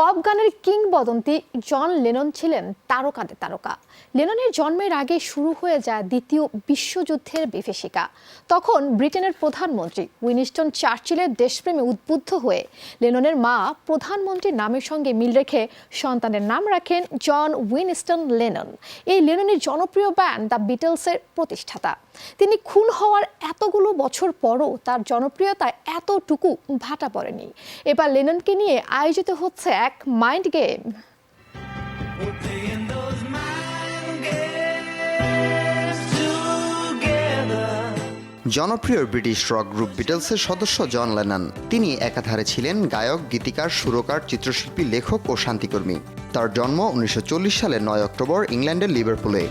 Pop গানের কিংবদন্তি John Lennon ছিলেন তারকাদের তারকা। লেননের জন্মের আগে শুরু হয়ে যায় দ্বিতীয় বিশ্বযুদ্ধের বিভীষিকা। তখন ব্রিটেনের প্রধানমন্ত্রী উইনিস্টন চার্চিলের দেশপ্রেমে উদ্বুদ্ধ হয়ে লেননের মা প্রধানমন্ত্রীর নামের সঙ্গে মিল রেখে সন্তানের নাম রাখেন জন উইনস্টন লেনন। এই লেননের জনপ্রিয় ব্যান্ড দ্য বিটলসের প্রতিষ্ঠাতা। তিনি খুন হওয়ার এতগুলো বছর পরও তার জনপ্রিয়তায় এতটুকু ভাটা পড়েনি। এবার লেননকে নিয়ে আয়োজিত হচ্ছে এক মাইন্ড গেম জনপ্রিয় ব্রিটিশ রক গ্রুপ বিটলসের সদস্য জন লেনন। তিনি একাধারে ছিলেন গায়ক, গীতিকার, সুরকার, চিত্রশিল্পী, লেখক ও শান্তিকর্মী। তার জন্ম উনিশশো চল্লিশ সালের নয় অক্টোবর ইংল্যান্ডের লিভারপুলে।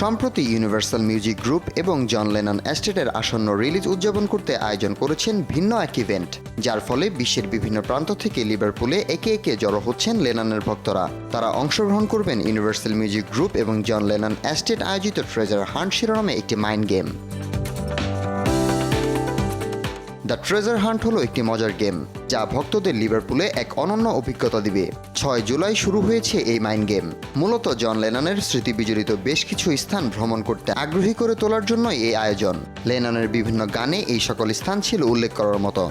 সম্প্রতি ইউনিভার্সাল মিউজিক গ্রুপ এবং জন লেনন অ্যাস্টেটের আসন্ন রিলিজ উদযাপন করতে আয়োজন করেছেন ভিন্ন এক ইভেন্ট যার ফলে বিশ্বের বিভিন্ন প্রান্ত থেকে লিভারপুলে একে একে জড়ো হচ্ছেন লেননের ভক্তরা। তারা অংশগ্রহণ করবেন ইউনিভার্সাল মিউজিক গ্রুপ এবং জন লেনন অ্যাস্টেট আয়োজিত ট্রেজার হান্ট শিরোনামে একটি mind game the treasure hunt হলো একটি মজার গেম, যা ভক্তদের লিভারপুলে এক অনন্য অভিজ্ঞতা দিবে। ছয় জুলাই শুরু হয়েছে এই মাইন্ড গেম। মূলত জন লেননের স্মৃতি বিজড়িত বেশ কিছু স্থান ভ্রমণ করতে আগ্রহী করে তোলার জন্য এই আয়োজন। লেননের বিভিন্ন গানে এই সকল স্থান ছিল উল্লেখ করার মতো।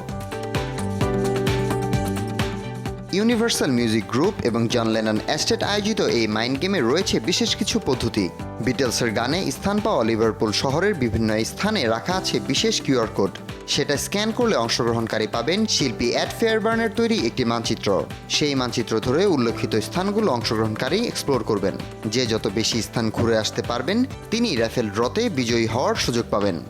ইউনিভার্সাল মিউজিক গ্রুপ এবং জন লেনন অ্যাস্টেট আয়োজিত এই মাইন্ড গেমে রয়েছে বিশেষ কিছু পদ্ধতি। বিটেলসের গানে স্থান পাওয়া লিভারপুল শহরের বিভিন্ন স্থানে রাখা আছে বিশেষ কিউআর কোড। সেটা স্ক্যান করলে অংশগ্রহণকারী পাবেন শিল্পী অ্যাড ফেয়ারবার্নের তৈরি একটি মানচিত্র। সেই মানচিত্র ধরে উল্লেখিত স্থানগুলো অংশগ্রহণকারী এক্সপ্লোর করবেন। যে যত বেশি স্থান ঘুরে আসতে পারবেন তিনি র্যাফেল ড্রতে বিজয়ী হওয়ার সুযোগ পাবেন?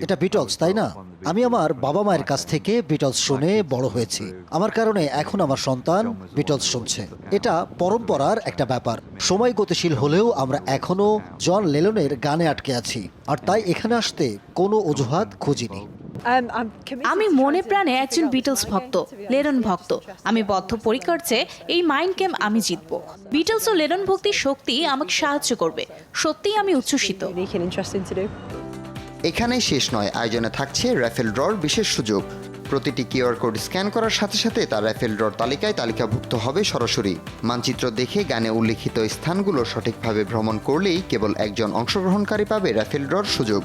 এটা বিটলস তাই না? আমি আমার বাবা মায়ের কাছ থেকে বিটলস শুনে বড় হয়েছি। আমার কারণে এখন আমার সন্তান বিটলস শুনছে। এটা পরম্পরার একটা ব্যাপার। সময় গতিশীল হলেও আমরা এখনও জন লেলনের গানে আটকে আছি আর তাই এখানে আসতে কোনো অজুহাত খুঁজিনি। আমি মনে প্রাণে একজন বিটলস ভক্ত লেরন ভক্ত। আমি বদ্ধপরিকর যে এই মাইন্ড গেম আমি জিতব। বিটলস ও লেরন ভক্তির শক্তি আমাকে সাহায্য করবে। সত্যিই আমি উচ্ছ্বসিত. এখানেই শেষ নয় আয়োজনে থাকছে র্যাফেল ড্রর বিশেষ সুযোগ। প্রতিটি কিউআর কোড স্ক্যান করার সাথে সাথে তার র্যাফেল ড্রর তালিকায় তালিকাভুক্ত হবে সরাসরি। মানচিত্র দেখে গানে উল্লিখিত স্থানগুলো সঠিকভাবে ভ্রমণ করলেই কেবল একজন অংশগ্রহণকারী পাবে র্যাফেল ড্রর সুযোগ।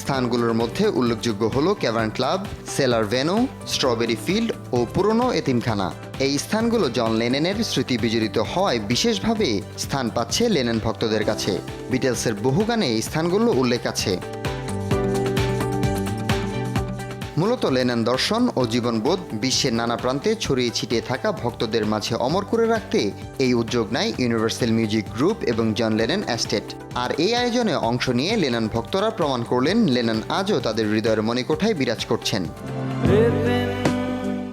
স্থানগুলোর মধ্যে উল্লেখযোগ্য হল Cavern Club, cellar venue, Strawberry Field ও পুরনো এতিমখানা। এই স্থানগুলো জন লেনেনের স্মৃতি বিজড়িত হওয়ায় বিশেষভাবে স্থান পাচ্ছে লেনেন ভক্তদের কাছে। বিটেলসের বহু গানে এই স্থানগুলো উল্লেখ আছে। মূলত লেনন দর্শন ও জীবনবোধ বিশ্বের নানা প্রান্তে ছড়িয়ে ছিটিয়ে থাকা ভক্তদের মাঝে অমর করে রাখতে এই উদ্যোগ নেয় ইউনিভার্সাল মিউজিক গ্রুপ এবং জন লেনন অ্যাস্টেট আর এই আয়োজনে অংশ নিয়ে লেনন ভক্তরা প্রমাণ করলেন লেনান আজও তাদের হৃদয়ের মণিকোঠায় বিরাজ করছেন।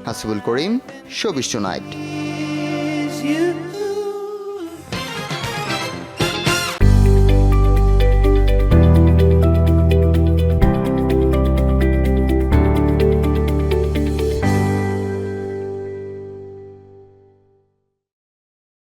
Hasibul Karim showbiz night.